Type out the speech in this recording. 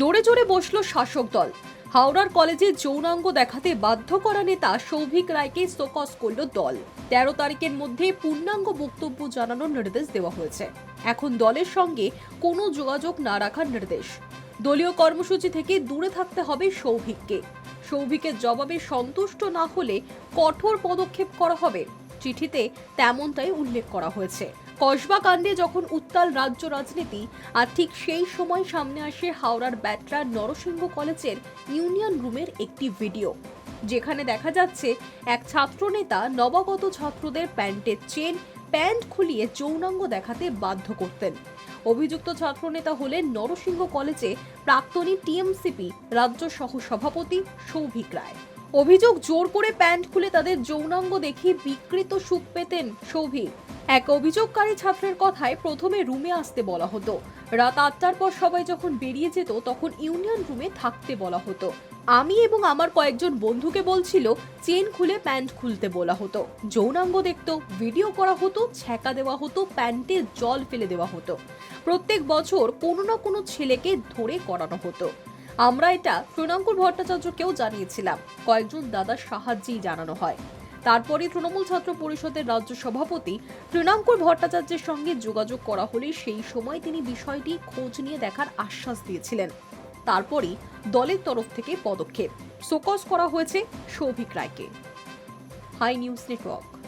নড়ে চড়ে বসল শাসক দল। হাওড়ার কলেজে যৌনাঙ্গ দেখাতে বাধ্য করা নেতা সৌভিক রায়কে সোকস করল দল। তেরো তারিখের মধ্যে পূর্ণাঙ্গ বক্তব্য জানানোর নির্দেশ দেওয়া হয়েছে। এখন দলের সঙ্গে কোনো যোগাযোগ না রাখার নির্দেশ। দলীয় কর্মসূচি থেকে দূরে থাকতে হবে সৌভিককে। সৌভিকের জবাবে সন্তুষ্ট না হলে কঠোর পদক্ষেপ করা হবে। চিঠিতে তেমনটাই উল্লেখ করা হয়েছে। কসবা কাণ্ডে যখন উত্তাল রাজ্য রাজনীতি, আর ঠিক সেই সময় সামনে আসে হাওড়ার ব্যাটরা নরসিংহ কলেজের ইউনিয়ন রুমের একটি ভিডিও। যেখানে দেখা যাচ্ছে, এক ছাত্রনেতা নবাগত ছাত্রদের প্যান্টের চেন, প্যান্ট খুলিয়ে যৌনাঙ্গ দেখাতে বাধ্য করতেন। অভিযুক্ত ছাত্রনেতা হলেন নরসিংহ কলেজে প্রাক্তনী টিএমসিপি রাজ্য সহ সভাপতি সৌভিক রায়। অভিযোগ, জোর করে প্যান্ট খুলে তাদের যৌনাঙ্গ দেখিয়ে বিকৃত সুখ পেতেন সৌভিক। এক অভিযোগকারী ছাত্রের কথায় প্রথমে রুমে আসতে বলা হতো। রাত আটটার পর সবাই যখন বেরিয়ে যেত, তখন ইউনিয়ন রুমে থাকতে বলা হতো। আমি এবং আমার কয়েকজন বন্ধুকে বলছিল, চেন খুলে প্যান্ট খুলতে বলা হতো। যৌনাঙ্গ দেখতো, ভিডিও করা হতো, ছ্যাঁকা দেওয়া হতো, প্যান্টে জল ফেলে দেওয়া হতো। প্রত্যেক বছর কোনো না কোনো ছেলেকে ধরে করানো হতো। আমরা এটা তৃণাঙ্কুর ভট্টাচার্যকেও জানিয়েছিলাম। কয়েকজন দাদার সাহায্যেই জানানো হয়। তারপরে তৃণমূল ছাত্র পরিষদের রাজ্য সভাপতি তৃণাঙ্কুর ভট্টাচার্যের সঙ্গে যোগাযোগ করা হলে সেই সময় তিনি বিষয়টি খোঁজ নিয়ে দেখার আশ্বাস দিয়েছিলেন। তারপরই দলের তরফ থেকে পদক্ষেপ। সোকস করা হয়েছে সৌভিক রায়কে। Hi news network.